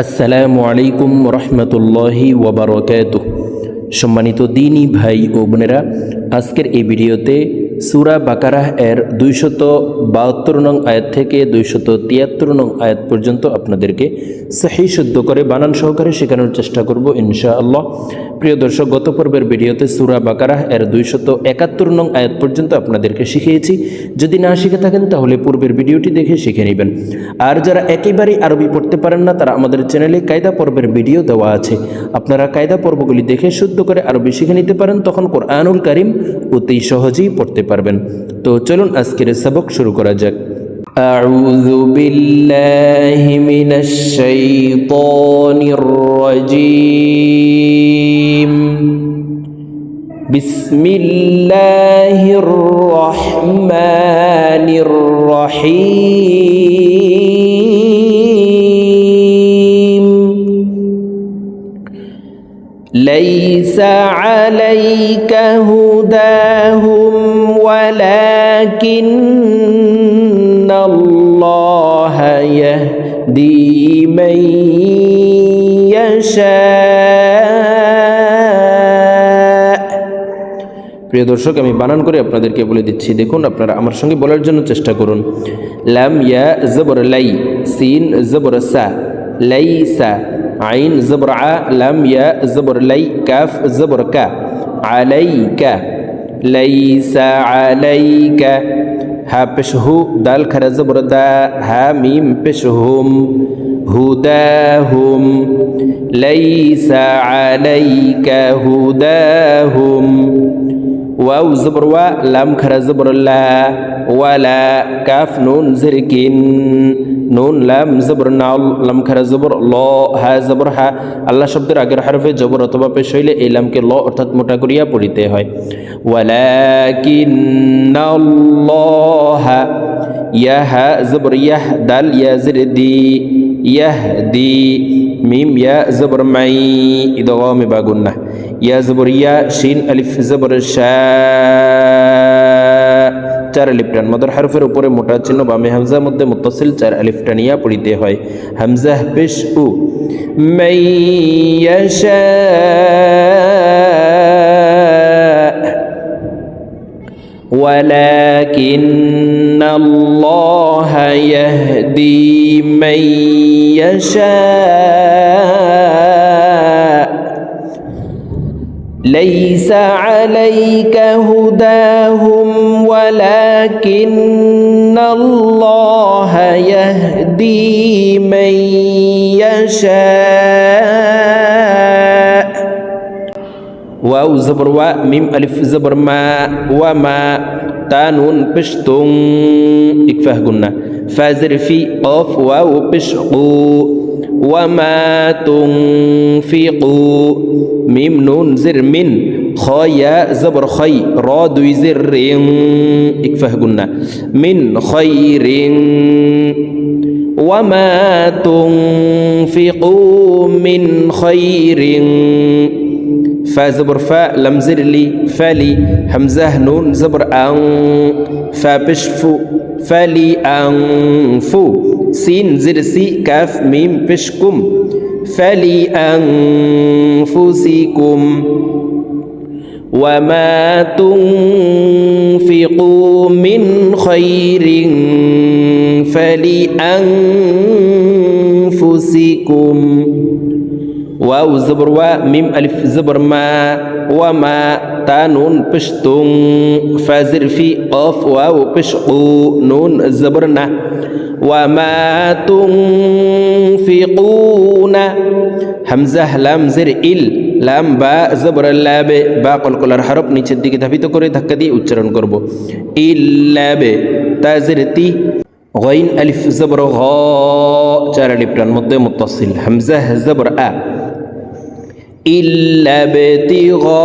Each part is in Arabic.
আসসালামু আলাইকুম রহমতুল্লাহি ওবরকাত সম্মানিত দিনী ভাই ও বোনেরা, আজকের এই ভিডিওতে সুরা বাকারাহ এর দুইশত বাহাত্তর নং আয়াত থেকে দুইশত তিয়াত্তর নং আয়াত পর্যন্ত আপনাদেরকে সাহি শুদ্ধ করে বানান সহকারে শেখানোর চেষ্টা করব ইনশাআল্লাহ। প্রিয় দর্শক, গত পর্বের ভিডিওতে সুরা বাকারাহ এর দুইশত একাত্তর নং আয়াত পর্যন্ত আপনাদেরকে শিখিয়েছি। যদি না শিখে থাকেন, তাহলে পূর্বের ভিডিওটি দেখে শিখে নেবেন। আর যারা একেবারেই আরবি পড়তে পারেন না, তারা আমাদের চ্যানেলে কায়দা পর্বের ভিডিও দেওয়া আছে। আপনারা কায়দা পর্বগুলি দেখে শুদ্ধ করে আরবি শিখে নিতে পারেন, তখন কোরআনুল কারিম অতি সহজেই পড়তে পারবেন। তো চলুন আজকের সবক শুরু করা যাক। أعوذ بالله من الشيطان الرجيم. بسم الله الرحمن الرحيم. ليس عليك هداهم ولكن يهدي من يشاء প্রিয় দর্শক আমি বানান করে আপনাদেরকে বলে দিচ্ছি দেখুন আপনারা আমার সঙ্গে বলার জন্য চেষ্টা করুন লাম ইয়া জবর লাই সিন জবর সা লাই সা আইন জবর আ লাম ইয়া জবর লাই কাফ জবর কা আলাইকা লাইসা আলাইকা هابشه دال كرز بردا هاميم بشهم هداهم ليس عليك هداهم واو زبر وا لام خرز برلا ولا كاف نون زركين নুন, লাম, জবর নাল লাম খারা জবর, ল, হা, জবর, হা। আল্লাহ শব্দের আগের হারফে জবর অথবা পেশ হইলে এই লামকে ল অর্থাৎ মোটা করিয়া পড়িতে হয়। ইয়াহা জবর ইয়াহ দাল ইয়া জিরদি ইয়াহদি মিম ইয়া জবর মাই ইদগামে বাগুন্না। ইয়া জবর ইয়া শিন আলিফ জবর শা চার আলিফ টান মদর হারফের উপরে মোটা চিহ্ন বামে হামজা মধ্যে মুত্তাসিল চার আলিফ টানিয়া পড়িতে হয় হামজা পেশ উ মাইয়াশা ولكن الله يهدي من يشاء ليس عليك هداهم ولكن الله يهدي من يشاء. واو زبر وا ميم ألف زبر ما وما تانون بشتون اكفاه قلنا. فازر في قاف واو بشقو وما تنفقوا ميم نون زر من. خايا زبر خي را دوي زر اكفاه قلنا من خير وما تنفقوا من خير. فا زبر فا لم زر لي فلي همزة نون زبر أن. فا بشفو فلي أنفو. سين زر سي كاف ميم بشكم. فلي أنفسكم وما تنفقوا من خير فلأنفسكم واو زبر وا ميم ألف زبر ما وما تانون بشتون فازر في قاف واو بشقو نون زبرنا وما تنفقون همزة لام زر إل. লাম বা জবর ল্যাবে বা কলকলার হরফ নিচের দিকে ধাবিত করে ধাক্কা দিয়ে উচ্চারণ করব ইল্লাবে তাজের তি غين ألف زبر غا চার আলিফ টান মধ্যে মুত্তাসিল হামজা জবর আ إلا ابتغاء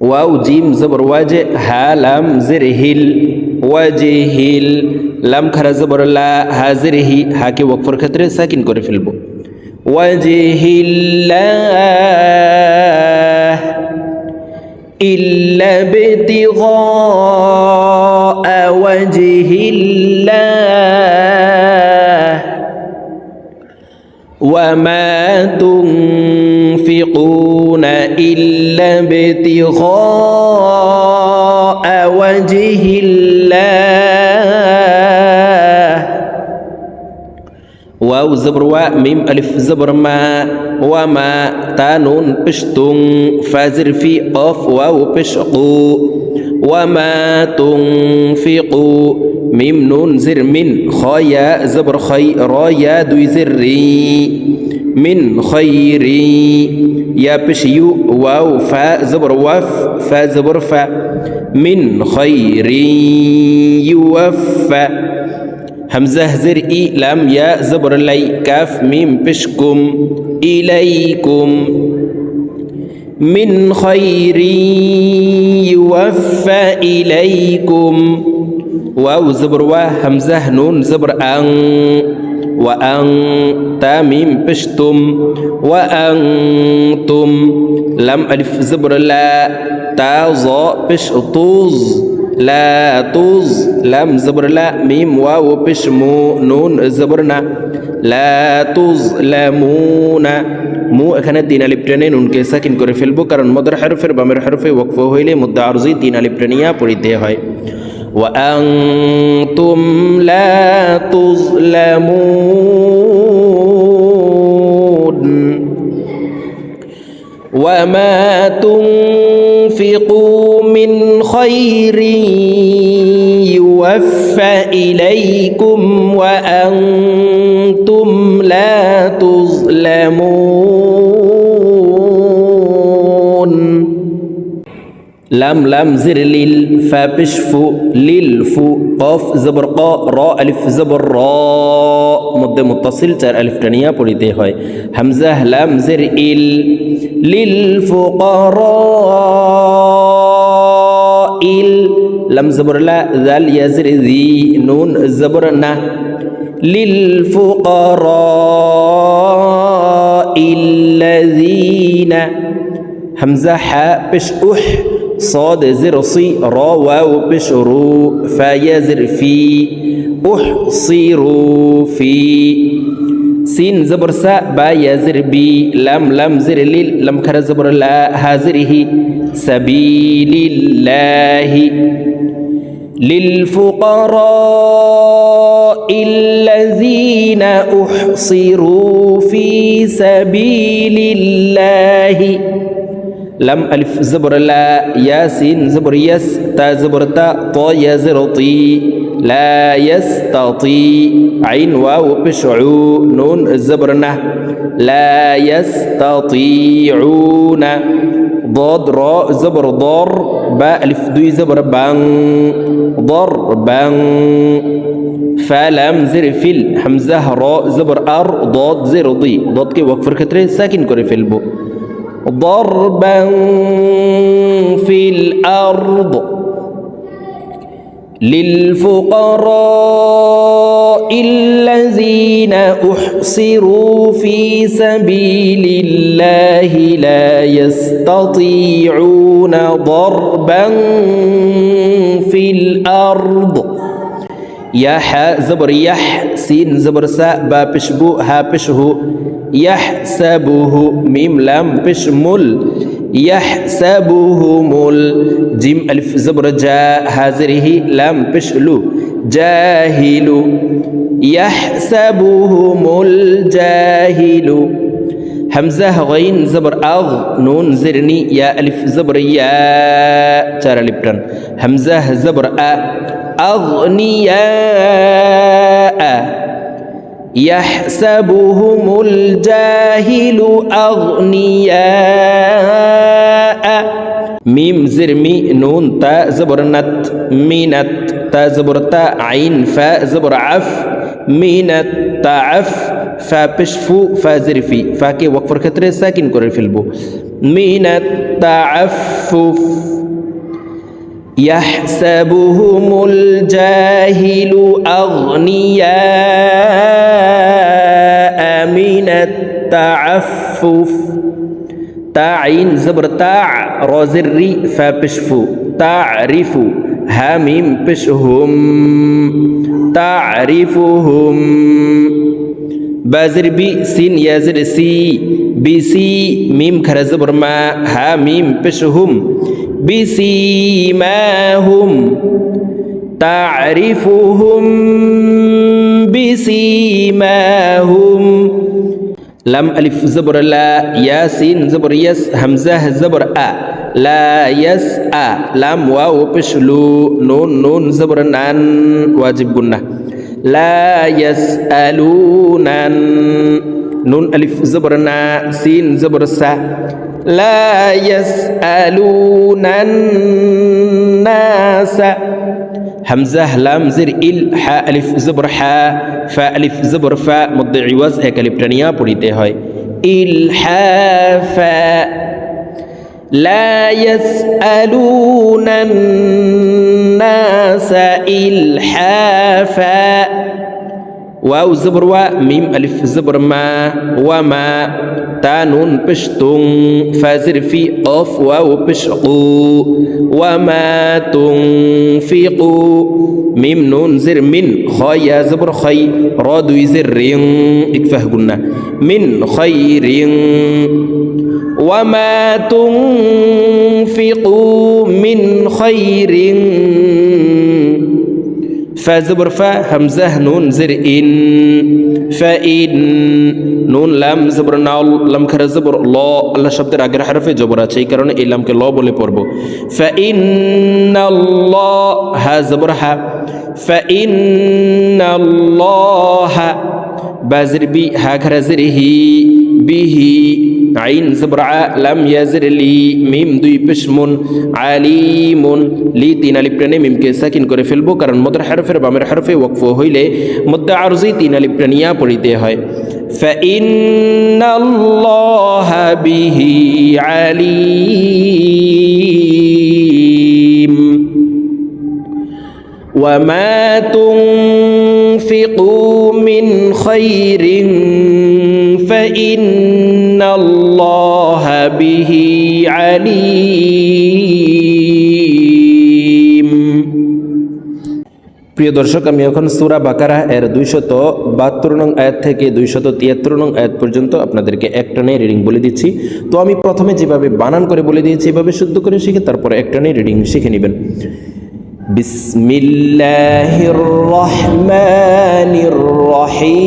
واو جيم زبر واجه ها لام زر هل ওয়াজহিল লাম খারা জবর লা হাজিরহি হাকে ওয়াকফর ক্ষেত্রে সাকিন করে ফেলবো وجه الله إلا ابتغاء وجه الله. وما تنفقون إلا ابتغاء وجه الله. واو زبر و ميم ألف زبر ما وما تانون بشتون فازر في قف واو بشقو وما تنفقوا ميم نون زر من خايا زبر خي رايا دوي زري من خير يا بشيو واو فا زبر وف فا زبر فا من خير يوفى همزة زر إي لام يا زبر لي كاف ميم بشكم إليكم. من خير يوفى إليكم. واو زبر وا همزة نون زبر أن. وأن تاميم بشتم. وأنتم لم ألف زبر لا تازا بش طوز. لا طوز لم زبر لا ميم واو بشمو نون زبرنا لا تظلمون মু এখানে তিন আলিপ টেনে নুনকে সাকিন করে ফেলবো কারণ মদর হরফের বামের হরফে ওয়াকফ হইলে মুদ্দা আরজি তিন আলিপ টেনিয়া পড়িতে হয় وأنتم لا تظلمون وما تنفقوا من خير يوفى إليكم وأنتم لا تظلمون لم لم زر لل فابش فو لل فو قاف زبر قا را ألف زبر را مدة متصل تر ألف تانية بوليته هاي همزة لم زر إل للفقراء. لم زبر لا ذال يزر ذي نون زبر نا. للفقراء الذين همزة حاء بش أح صاد زر صي را واو بش رو فيزر في أحصروا في. سين زبر سا با يزر بي لم لم زر لل لم كر زبر لا هازره سبيل الله للفقراء الذين أحصروا في سبيل الله لم ألف زبر لا ياسين زبر يس تا زبر تا طا يزرطي لا يستطيع عين واو بشعو نون الزبرنة. لا يستطيعون. ضاد راء زبر ضار. باء ألف دوي زبر بان. ضر بان. فلم زر فيل. حمزة راء زبر أر. ضاد زر ضي. ضاد كي وقفر كتره ساكن كوري في البو ضربا في الأرض. للفقراء الذين أحصروا في سبيل الله لا يستطيعون ضربا في الأرض. يح زبر يح سين زبر ساء با بشبو ها يحسبه ميم لام بشمل يحسبهم الجيم ألف زبر جاء هذره لام بشلو. جاهل يحسبهم الجاهل. همزة غين زبر أغ نون زرني يا ألف زبر يا ترى لبرن. همزة زبر أ أغنياء يحسبهم الجاهل أغنياء. ميم زرمي نون تا زبرنت مينت تا زبرتا عين فاء زبر عف مينت تعف فا بشفو فا زرفي فاكي وقفر كتر ساكن كوري في البو. من التعفف يحسبهم الجاهل أغنياء. تعفف. تعين زبر تاع رازري فبشفو تعرف هاميم بشهم. تعرفهم. بازر بي سين يازر سي. بي سي ميم خرز زبر ما هميم بشهم. بي سي ما هم. تعرفهم. بسيماهم لم ألف زبر لا ياسين زبر يس همزة زبر أ. لا يس أ. لم واو بشلو نون نون زبر نان واجب قلنا. لا يسألون نون ألف زبر نا سين زبر سا. لا يسألون همزة لام زر إل حا ألف زبر حا فا ألف زبر فا مد عوض এক আলিফটানিয়া পড়িতে হয় ইলহাফা لا يسألون الناس إلحافا واو زبر و ميم ألف زبر ما وما تانون بشتون فازر في أوف واو بشقو وما تنفقوا ميم نون زر من خايا زبر خي راد زر اكفه قلنا. من خير وما تنفقوا من خير ফ্যা জবর ফ্যা হামজা নুন জের ইন ফ্যা ইন নুন লাম জবর নাও লাম খারা জবর ল আল্লাহ শব্দের আগের হারফে জবর আছে এই কারণে এই লামকে ল বলে পড়ব ফ্যা ইন ল হা জবর হা ফ্যা ইন ল হা খারা জের হি বিহি আইন জবর আ লাম ইয়াজর লি মিম দুই পেশমুন আলিমুন লি তিন আলিফ টেনে মিমকে সাকিন করে ফেলবো কারণ মদের হারফের বামের হারফে ওয়াকফ হইলে মধ্যে আরজি তিন আলিফ টেনিয়া পড়িতে হয় فإن الله به عليم وما تنفقوا من خير فإن الله به عليم প্রিয় দর্শক আমি এখন সুরা বাকারা এর দুইশত বাহাত্তর নং আয়াত থেকে দুইশত তিয়াত্তর নং আয়াত পর্যন্ত আপনাদেরকে একটানে রিডিং বলে দিচ্ছি তো আমি প্রথমে যেভাবে বানান করে বলে দিয়েছি এভাবে শুদ্ধ করে শিখে তারপরে একটানে রিডিং শিখে নেবেন بسم الله الرحمن الرحيم.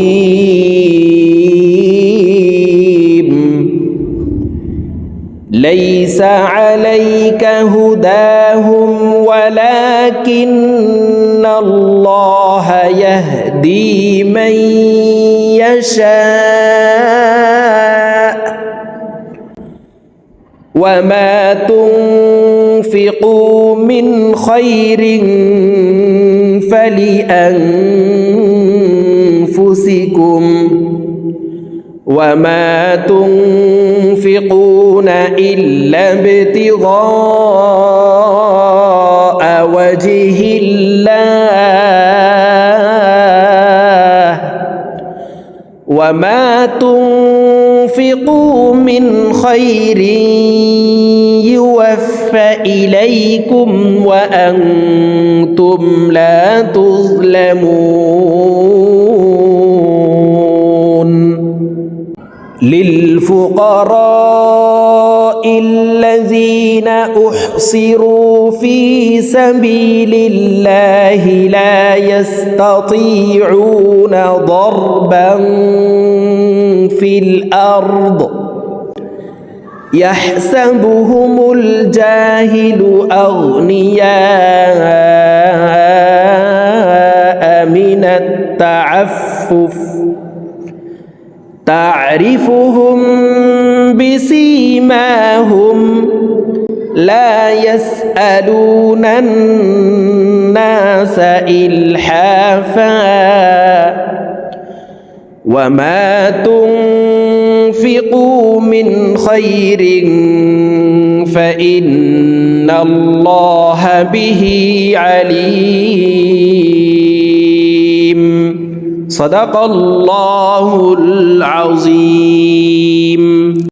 ليس عليك هداهم ولكن الله يهدي من يشاء. وما تنفقوا من خير فلأنفسكم وما تنفقون إلا ابتغاء وجه الله وما تنفقوا من خير يوفى إليكم وأنتم لا تظلمون للفقراء الذين أحصروا في سبيل الله لا يستطيعون ضربا في الأرض يحسبهم الجاهل أغنياء من التعفف تعرفهم بسيماهم لا يسألون الناس إلحافا وما تنفقوا من خير فإن الله به عليم صدق الله العظيم.